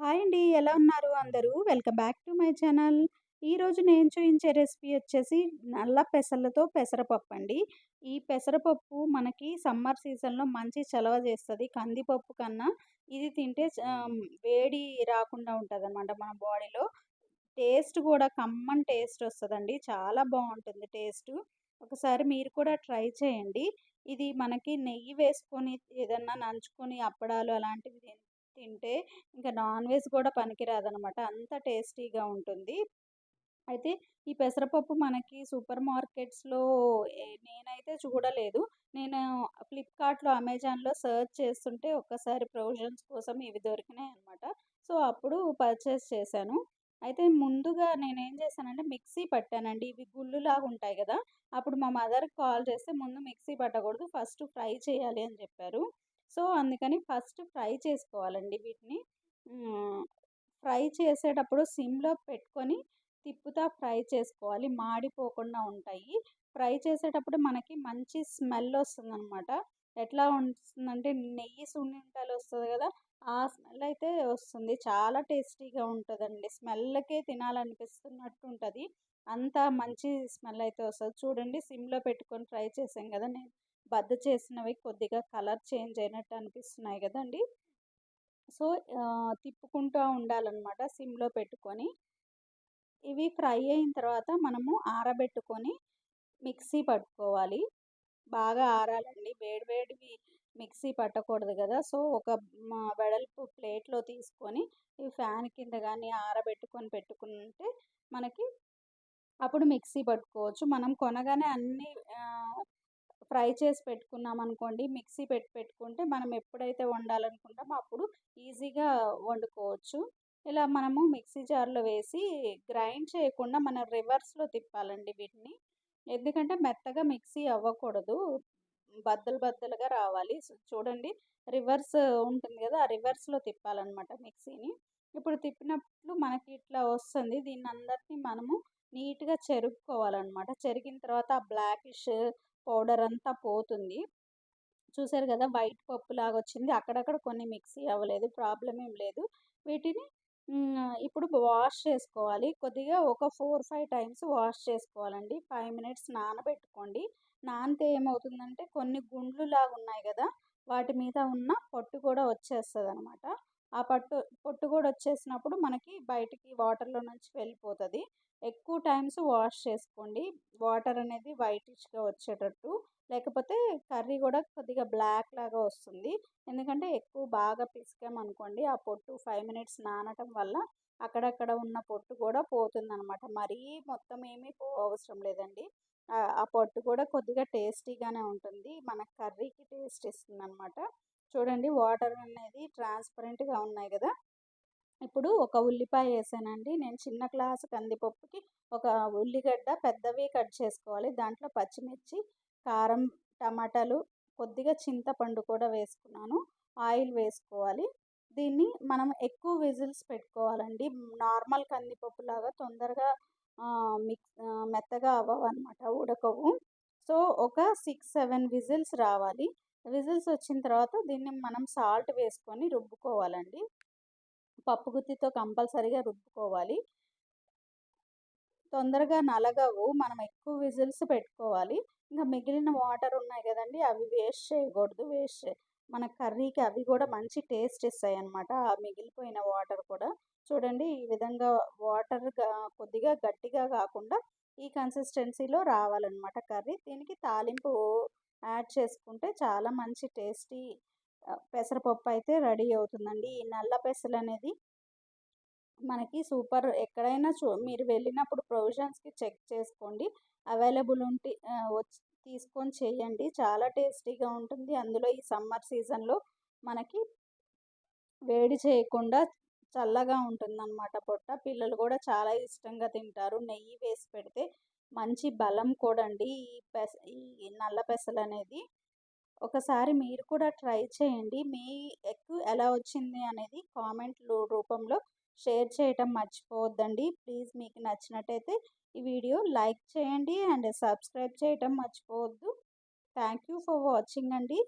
Hi అండి. ఎలా ఉన్నారు అందరూ? Welcome back to my channel. ఈరోజు నేను చూపించే రెసిపీ వచ్చేసి నల్ల పెసలతో పెసరపప్పండి. ఈ పెసరపప్పు మనకి సమ్మర్ సీజన్‌లో మంచి చలవ చేస్తుంది కందిపప్పు కన్నా ఇది తింటే వేడి రాకుండా ఉంటదనమాట మన బాడీలో. టేస్ట్ కూడా కమ్మన్ టేస్ట్ వస్తుందండి చాలా బాగుంటుంది టేస్టు. ఒకసారి మీరు కూడా ట్రై చేయండి. ఇది మనకి నెయ్యి వేసుకొని ఏదన్నా నంచుకొని అప్పడాలు అలాంటివి తిన్ తింటే ఇంకా నాన్ వెజ్ కూడా పనికిరాదనమాట. అంత టేస్టీగా ఉంటుంది. అయితే ఈ పెసరపప్పు మనకి సూపర్ మార్కెట్స్‌లో నేనైతే చూడలేదు. నేను ఫ్లిప్‌కార్ట్‌లో, అమెజాన్‌లో సర్చ్ చేస్తుంటే ఒక్కసారి ప్రొవిజన్స్ కోసం ఇవి దొరికినాయి అనమాట సో, అప్పుడు పర్చేస్ చేశాను. అయితే ముందుగా నేనేం చేశానంటే మిక్సీ పట్టానండి. ఇవి గుళ్ళులాగా ఉంటాయి కదా అప్పుడు మా మదర్‌కి కాల్ చేస్తే ముందు మిక్సీ పట్టకూడదు. ఫస్ట్ ఫ్రై చేయాలి అని చెప్పారు. సో, అందుకని ఫస్ట్ ఫ్రై చేసుకోవాలండి వీటిని. ఫ్రై చేసేటప్పుడు సిమ్‌లో పెట్టుకొని తిప్పుతా ఫ్రై చేసుకోవాలి. మాడిపోకుండా ఉంటాయి. ఫ్రై చేసేటప్పుడు మనకి మంచి స్మెల్ వస్తుందనమాట. ఎట్లా వస్తుందంటే నెయ్యి సున్నుండలు వస్తుంది కదా ఆ స్మెల్ అయితే వస్తుంది. చాలా టేస్టీగా ఉంటుందండి స్మెల్‌కే తినాలనిపిస్తున్నట్టు ఉంటుంది అంత మంచి స్మెల్ అయితే వస్తుంది చూడండి సిమ్‌లో పెట్టుకొని ఫ్రై చేసాం కదా నేను బద్ద చేసినవి కొద్దిగా కలర్ చేంజ్ అయినట్టు అనిపిస్తున్నాయి కదండి సో, తిప్పుకుంటూ ఉండాలన్నమాట సిమ్‌లో పెట్టుకొని. ఇవి ఫ్రై అయిన తర్వాత మనము ఆరబెట్టుకొని మిక్సీ పట్టుకోవాలి. బాగా ఆరాలండి. వేడి వేడివి మిక్సీ పట్టకూడదు కదా సో, ఒక వెడల్పు ప్లేట్‌లో తీసుకొని ఈ ఫ్యాన్ కింద కానీ ఆరబెట్టుకొని పెట్టుకుంటే మనకి అప్పుడు మిక్సీ పట్టుకోవచ్చు. మనం కొనగానే అన్నీ ఫ్రై చేసి పెట్టుకున్నామనుకోండి మిక్సీ పెట్టి పెట్టుకుంటే మనం ఎప్పుడైతే వండాలనుకుంటామో అప్పుడు ఈజీగా వండుకోవచ్చు. ఇలా మనము మిక్సీ జార్‌లో వేసి గ్రైండ్ చేయకుండా మనం రివర్స్‌లో తిప్పాలండి వీటిని. ఎందుకంటే మెత్తగా మిక్సీ అవ్వకూడదు. బద్దలు బద్దలుగా రావాలి. చూడండి రివర్స్ ఉంటుంది కదా ఆ రివర్స్‌లో తిప్పాలనమాట మిక్సీని. ఇప్పుడు తిప్పినప్పుడు మనకి ఇట్లా వస్తుంది. దీన్ని అందరినీ మనము నీట్‌గా చెరుక్కోవాలన్నమాట చెరిగిన తర్వాత ఆ బ్లాకిష్ పౌడర్ అంతా పోతుంది. చూసారు కదా వైట్ పప్పులాగా వచ్చింది. అక్కడక్కడ కొన్ని మిక్సీ అవ్వలేదు. ప్రాబ్లం ఏం లేదు. వీటిని ఇప్పుడు వాష్ చేసుకోవాలి. కొద్దిగా ఒక 4, 5 టైమ్స్ వాష్ చేసుకోవాలండి. ఫైవ్ మినిట్స్ నానబెట్టుకోండి. నానితే ఏమవుతుందంటే కొన్ని గుండ్లు లాగా ఉన్నాయి కదా వాటి మీద ఉన్న పొట్టు కూడా వచ్చేస్తుంది అనమాట ఆ పట్టు పొట్టు కూడా వచ్చేసినప్పుడు మనకి బయటికి వాటర్‌లో నుంచి వెళ్ళిపోతుంది ఎక్కువ టైమ్స్ వాష్ చేసుకోండి. వాటర్ అనేది వైటిష్‌గా వచ్చేటట్టు. లేకపోతే కర్రీ కూడా కొద్దిగా బ్లాక్ లాగా వస్తుంది. ఎందుకంటే ఎక్కువ బాగా పిసికామనుకోండి ఆ పొట్టు ఫైవ్ మినిట్స్ నానటం వల్ల అక్కడక్కడ ఉన్న పొట్టు కూడా పోతుందనమాట. మరీ మొత్తం ఏమీ పోవవసరం లేదండి. ఆ పొట్టు కూడా కొద్దిగా టేస్టీగానే ఉంటుంది. మన కర్రీకి టేస్ట్ ఇస్తుందనమాట. చూడండి వాటర్ అనేది ట్రాన్స్‌పరెంట్‌గా ఉన్నాయి కదా ఇప్పుడు ఒక ఉల్లిపాయ వేసానండి నేను చిన్న గ్లాస్ కందిపప్పుకి ఒక ఉల్లిగడ్డ పెద్దవి కట్ చేసుకోవాలి. దాంట్లో పచ్చిమిర్చి, కారం, టమాటాలు, కొద్దిగా చింతపండు కూడా వేసుకున్నాను. ఆయిల్ వేసుకోవాలి. దీన్ని మనం ఎక్కువ విజిల్స్ పెట్టుకోవాలండి. నార్మల్ కందిపప్పులాగా తొందరగా మిక్స్ మెత్తగా అవ్వవన్నమాట ఉడకవు. సో, ఒక 6, 7 విజిల్స్ రావాలి. విజిల్స్ వచ్చిన తర్వాత దీన్ని మనం సాల్ట్ వేసుకొని రుబ్బుకోవాలండి. పప్పు గుత్తితో కంపల్సరీగా రుబ్బుకోవాలి. తొందరగా నలగవు. మనం ఎక్కువ విజిల్స్ పెట్టుకోవాలి. ఇంకా మిగిలిన వాటర్ ఉన్నాయి కదండి అవి వేస్ట్ చేయకూడదు. వేస్ట్ మన కర్రీకి అవి కూడా మంచి టేస్ట్ ఇస్తాయి అనమాట ఆ మిగిలిపోయిన వాటర్ కూడా. చూడండి ఈ విధంగా వాటర్ కొద్దిగా గట్టిగా కాకుండా ఈ కన్సిస్టెన్సీలో రావాలన్నమాట కర్రీ. దీనికి తాలింపు యాడ్ చేసుకుంటే చాలా మంచి టేస్టీ పెసరపప్పు అయితే రెడీ అవుతుందండి. ఈ నల్ల పెసలనేది మనకి సూపర్ ఎక్కడైనా చూ మీరు వెళ్ళినప్పుడు ప్రొవిజన్స్‌కి చెక్ చేసుకోండి. అవైలబుల్ ఉంటే వచ్చి తీసుకొని చేయండి. చాలా టేస్టీగా ఉంటుంది. అందులో ఈ సమ్మర్ సీజన్‌లో మనకి వేడి చేయకుండా చల్లగా ఉంటుందనమాట పొట్ట. పిల్లలు కూడా చాలా ఇష్టంగా తింటారు. నెయ్యి వేసి పెడితే మంచి బలం కూడా అండి. ఈ పెస ఈ నల్ల పెసలు అనేది ఒకసారి మీరు కూడా ట్రై చేయండి. మీ ఎక్కువ ఎలా వచ్చింది అనేది కామెంట్‌లు రూపంలో షేర్ చేయటం మర్చిపోవద్దండి. ప్లీజ్ మీకు నచ్చినట్టయితే ఈ వీడియో లైక్ చేయండి అండ్ సబ్స్క్రైబ్ చేయటం మర్చిపోవద్దు. థ్యాంక్ యూ ఫర్ వాచింగ్ అండి.